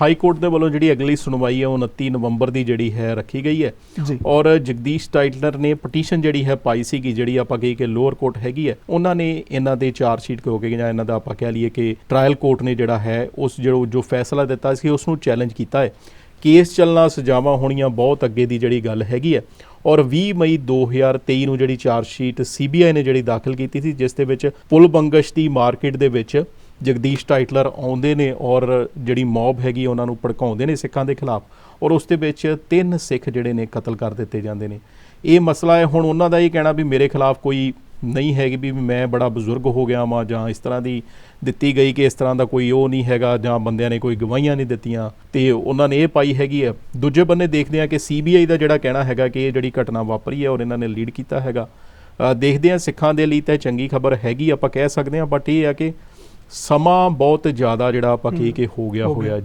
High court ਦੇ ਵੱਲੋਂ ਜਿਹੜੀ ਅਗਲੀ ਸੁਣਵਾਈ ਹੈ ਉਹ 29 ਨਵੰਬਰ ਦੀ ਜਿਹੜੀ ਹੈ ਰੱਖੀ ਗਈ ਹੈ। ਔਰ ਜਗਦੀਸ਼ ਟਾਈਟਲਰ ਨੇ ਪਟੀਸ਼ਨ ਜਿਹੜੀ ਹੈ ਪਾਈ ਸੀਗੀ ਜਿਹੜੀ ਆਪਾਂ ਕਹੀ ਕਿ ਲੋਅਰ ਕੋਰਟ ਹੈਗੀ ਹੈ ਉਹਨਾਂ ਨੇ ਇਹਨਾਂ ਦੇ ਚਾਰਜ ਸ਼ੀਟ ਹੋ ਕੇ ਜਾਂ ਇਹਨਾਂ ਦਾ ਆਪਾਂ ਕਹਿ ਲਈਏ ਕਿ ਟ੍ਰਾਇਲ ਕੋਰਟ ਨੇ ਜਿਹੜਾ ਹੈ ਉਸ ਜੋ ਜੋ ਫੈਸਲਾ ਦਿੱਤਾ ਸੀ ਉਸ ਨੂੰ ਚੈਲੰਜ ਕੀਤਾ ਹੈ। ਕੇਸ ਚੱਲਣਾ ਸਜ਼ਾਵਾਂ ਹੋਣੀਆਂ ਬਹੁਤ ਅੱਗੇ ਦੀ ਜਿਹੜੀ ਗੱਲ ਹੈਗੀ ਹੈ। ਔਰ 20 ਮਈ 2023 ਨੂੰ ਜਿਹੜੀ ਚਾਰਜ ਸ਼ੀਟ ਸੀਬੀਆਈ ਨੇ ਜਿਹੜੀ ਦਾਖਲ ਕੀਤੀ ਸੀ ਜਿਸ ਦੇ ਵਿੱਚ ਪੁਲ ਬੰਗਸ਼ ਦੀ ਮਾਰਕੀਟ ਦੇ ਵਿੱਚ ਜਗਦੀਸ਼ ਟਾਈਟਲਰ ਆਉਂਦੇ ਨੇ ਔਰ ਜਿਹੜੀ ਮੌਬ ਹੈਗੀ ਉਹਨਾਂ ਨੂੰ ਭੜਕਾਉਂਦੇ ਨੇ ਸਿੱਖਾਂ ਦੇ ਖਿਲਾਫ ਔਰ ਉਸ ਦੇ ਵਿੱਚ ਤਿੰਨ ਸਿੱਖ ਜਿਹੜੇ ਨੇ ਕਤਲ ਕਰ ਦਿੱਤੇ ਜਾਂਦੇ ਨੇ। ਇਹ ਮਸਲਾ ਹੈ, ਹੁਣ ਉਹਨਾਂ ਦਾ ਇਹ ਕਹਿਣਾ ਵੀ ਮੇਰੇ ਖਿਲਾਫ ਕੋਈ ਨਹੀਂ ਹੈਗੀ ਵੀ ਮੈਂ ਬੜਾ ਬਜ਼ੁਰਗ ਹੋ ਗਿਆ ਵਾਂ ਜਾਂ ਇਸ ਤਰ੍ਹਾਂ ਦੀ ਦਿੱਤੀ ਗਈ ਕਿ ਇਸ ਤਰ੍ਹਾਂ ਦਾ ਕੋਈ ਉਹ ਨਹੀਂ ਹੈਗਾ ਜਾਂ ਬੰਦਿਆਂ ਨੇ ਕੋਈ ਗਵਾਹੀਆਂ ਨਹੀਂ ਦਿੱਤੀਆਂ ਤੇ ਉਹਨਾਂ ਨੇ ਇਹ ਪਾਈ ਹੈਗੀ ਹੈ। ਦੂਜੇ ਬੰਨੇ ਦੇਖਦੇ ਆ ਕਿ ਸੀਬੀਆਈ ਦਾ ਜਿਹੜਾ ਕਹਿਣਾ ਹੈਗਾ ਕਿ ਇਹ ਜਿਹੜੀ ਘਟਨਾ ਵਾਪਰੀ ਹੈ ਔਰ ਇਹਨਾਂ ਨੇ ਲੀਡ ਕੀਤਾ ਹੈਗਾ। ਦੇਖਦੇ ਆ ਸਿੱਖਾਂ ਦੇ ਲਈ ਤਾਂ ਚੰਗੀ ਖਬਰ ਹੈਗੀ ਆਪਾਂ ਕਹਿ ਸਕਦੇ ਆ ਬਟ ਇਹ ਆ ਕਿ ਸਮਾਂ ਬਹੁਤ ਜ਼ਿਆਦਾ ਜਿਹੜਾ ਆਪਾਂ ਕੀ ਕਿ ਹੋ ਗਿਆ। ਹੋਇਆ